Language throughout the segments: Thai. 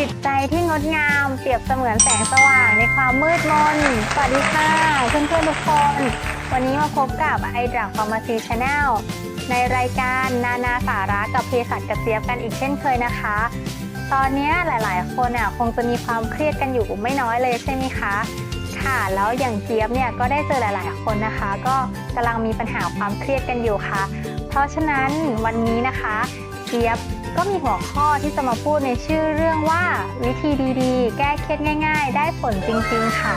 จิตใจที่งดงาม เปรียบเสมือนแสงสว่างในความมืดมน สวัสดีค่ะ เพื่อนๆทุกคน วันนี้มาพบกับไอดรักฟาร์มาซีชาแนลในรายการนานาสาระกับเภสัชกระเจี๊ยบกันอีกเช่นเคยนะคะ ตอนนี้หลายๆ คนอะคงจะมีความเครียดกันอยู่ไม่น้อยเลยใช่ไหมคะค่ะแล้วอย่างเจี๊ยบเนี่ยก็ได้เจอหลาย ๆ คนนะคะ ก็กำลังมีปัญหาความเครียดกันอยู่ค่ะ เพราะฉะนั้นวันนี้นะคะ เจี๊ยบ ก็มีหัวข้อที่จะมาพูดในชื่อเรื่องว่า วิธีดีๆ แก้เครียดง่าย ๆ ได้ผลจริง ๆ ค่ะ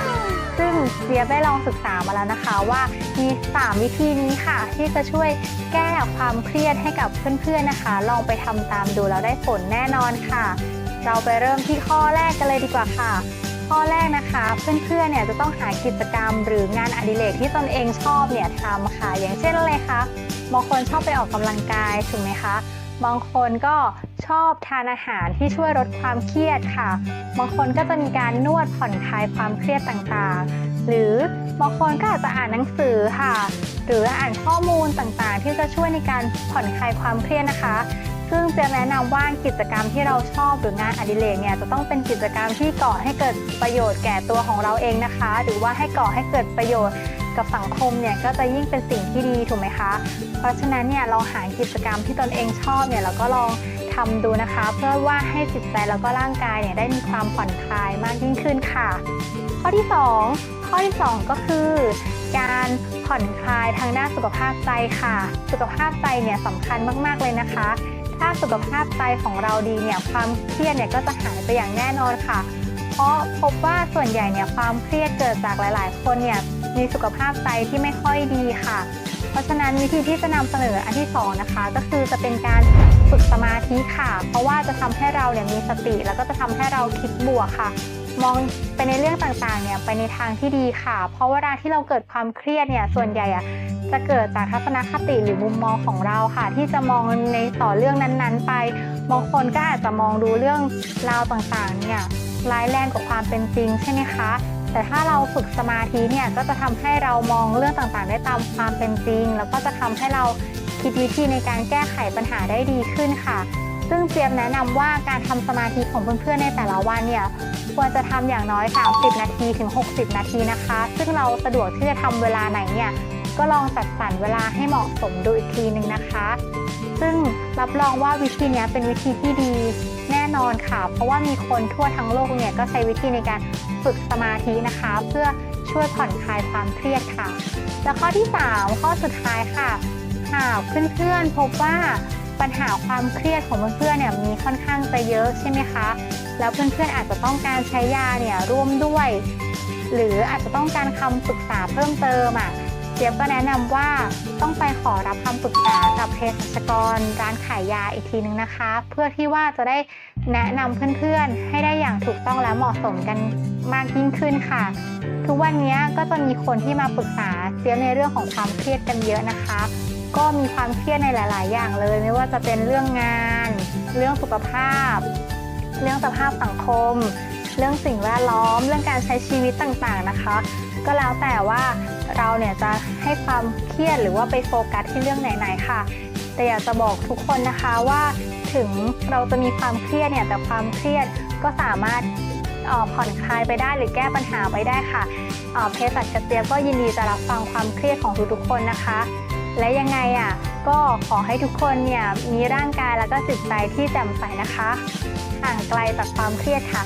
ซึ่งเจียบได้ลองศึกษามาแล้วนะคะว่ามี 3 วิธีนี้ค่ะ ที่จะช่วยแก้ความเครียดให้กับเพื่อนๆนะคะ ลองไปทำตามดูแล้วได้ผลแน่นอนค่ะ เราไปเริ่มที่ข้อแรกกันเลยดีกว่าค่ะข้อแรกนะคะ เพื่อนๆเนี่ยจะต้องหากิจกรรม หรืองานอดิเรกที่ตนเองชอบเนี่ยทำค่ะ อย่างเช่นอะไรคะบางคนชอบไปออกกำลังกายถูกไหมคะ บางคนก็ชอบทานอาหารที่ช่วยลดความเครียดค่ะ บางคนก็จะมีการนวดผ่อนคลายความเครียดต่างๆ หรือบางคนก็อาจจะอ่านหนังสือค่ะ หรืออ่านข้อมูลต่างๆ ที่จะช่วยในการผ่อนคลายความเครียดนะคะ ซึ่งจะแนะนำว่ากิจกรรมที่เราชอบหรืองานอดิเรกเนี่ยจะต้องเป็นกิจกรรมที่ก่อให้เกิดประโยชน์แก่ตัวของเราเองนะคะ หรือว่าให้ก่อให้เกิดประโยชน์ กับสังคมเนี่ยก็จะยิ่งเป็นสิ่งที่ดีถูกไหมคะ เพราะฉะนั้นเนี่ยเราหากิจกรรมที่ตนเองชอบเนี่ยเราก็ลองทำดูนะคะ เพื่อว่าให้จิตใจแล้วก็ร่างกายเนี่ยได้มีความผ่อนคลายมากยิ่งขึ้นค่ะ ข้อที่ 2 ข้อที่ 2 ก็คือการผ่อนคลายทางด้านสุขภาพใจค่ะ สุขภาพใจเนี่ยสำคัญมาก ๆ เลยนะคะ ถ้าสุขภาพใจของเราดีเนี่ยความเครียดเนี่ยก็จะหายไปอย่างแน่นอนค่ะ เพราะพบว่าส่วนใหญ่เนี่ยความเครียดเกิดจากหลาย ๆ คนเนี่ย มีสุขภาพใจที่ไม่ค่อยดีค่ะ เพราะฉะนั้นวิธีที่จะนำเสนออันที่สองนะคะก็คือจะเป็นการฝึกสมาธิค่ะ เพราะว่าจะทำให้เราเนี่ยมีสติ แล้วก็จะทำให้เราคิดบวกค่ะ มองไปในเรื่องต่างๆเนี่ยไปในทางที่ดีค่ะ เพราะเวลาที่เราเกิดความเครียดเนี่ยส่วนใหญ่อะจะเกิดจากทัศนคติหรือมุมมองของเราค่ะ ที่จะมองในต่อเรื่องนั้นๆ ไปบางคนก็อาจจะมองดูเรื่องราวต่างๆเนี่ยร้ายแรงกว่าความเป็นจริงใช่ไหมคะ แต่ถ้าเราฝึกสมาธิเนี่ยก็จะทำให้เรามองเรื่องต่างๆ ได้ตามความเป็นจริง แล้วก็จะทำให้เราคิดวิธีในการแก้ไขปัญหาได้ดีขึ้นค่ะ ซึ่งเจียมแนะนำว่าการทำสมาธิของเพื่อนๆในแต่ละวันเนี่ยควรจะทำอย่างน้อย 30 นาทีถึง 60 นาทีนะคะ ซึ่งเราสะดวกที่จะทำเวลาไหนเนี่ยก็ลองจัดสรรเวลาให้เหมาะสมดูอีกทีหนึ่งนะคะ ซึ่งรับรองว่าวิธีนี้เป็นวิธีที่ดีแน่นอนค่ะ เพราะว่ามีคนทั่วทั้งโลกเนี่ยก็ใช้วิธีในการ ฝึกสมาธินะคะ เพื่อช่วยผ่อนคลายความเครียดค่ะ แล้วข้อที่ 3 ข้อสุดท้ายค่ะ หากเพื่อนๆพบว่าปัญหาความเครียดของเพื่อนๆเนี่ยมีค่อนข้างจะเยอะใช่ไหมคะ แล้วเพื่อนๆอาจจะต้องการใช้ยาเนี่ยร่วมด้วย หรืออาจจะต้องการคำปรึกษาเพิ่มเติมอะเจี๊ยบก็แนะนำว่าต้องไปขอรับคำปรึกษากับเภสัชกรร้านขายยาอีกทีนึงนะคะ เพื่อที่ว่าจะได้ แนะนำเพื่อนๆ ให้ได้อย่างถูกต้องและเหมาะสมกันมากยิ่งขึ้นค่ะ ทุกวันนี้ก็จะมีคนที่มาปรึกษาเจี๊ยในเรื่องของความเครียดกันเยอะนะคะ ก็มีความเครียดในหลาย ๆ อย่างเลย ไม่ว่าจะเป็นเรื่องงาน เรื่องสุขภาพ เรื่องสภาพสังคม เรื่องสิ่งแวดล้อม เรื่องการใช้ชีวิตต่างๆนะคะ ก็แล้วแต่ว่าเราเนี่ยจะให้ความเครียดหรือว่าไปโฟกัสที่เรื่องไหน ๆ ค่ะ แต่อยากจะบอกทุกคนนะคะว่า ถึงเราจะมีความเครียดเนี่ยแต่ความเครียดก็สามารถผ่อนคลายไปได้หรือแก้ปัญหาไปได้ค่ะเอ่อเภสัชกระเจี๊ยก็ยินดีจะรับฟังความเครียดของทุกๆคนนะคะ และยังไงอะก็ขอให้ทุกคนเนี่ยมีร่างกายแล้วก็จิตใจที่แจ่มใสนะคะห่างไกลจากความเครียดค่ะ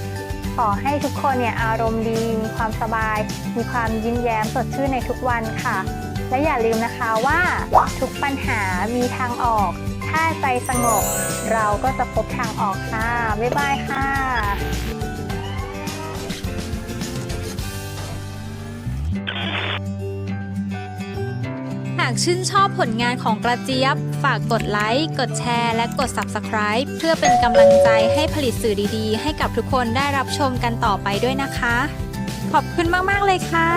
ขอให้ทุกคนเนี่ยอารมณ์ดีมีความสบาย มีความยิ้มแย้มสดชื่นในทุกวันค่ะ และอย่าลืมนะคะว่าทุกปัญหามีทางออก ถ้าใจสงบ เราก็จะพบทางออกค่ะ บ๊ายบายค่ะหากชื่นชอบผลงานของกระเจี๊ยบ ฝากกดไลค์ กดแชร์ และกด Subscribe เพื่อเป็นกำลังใจให้ผลิตสื่อดีๆ ให้กับทุกคนได้รับชมกันต่อไปด้วยนะคะ ขอบคุณมาก ๆ เลยค่ะ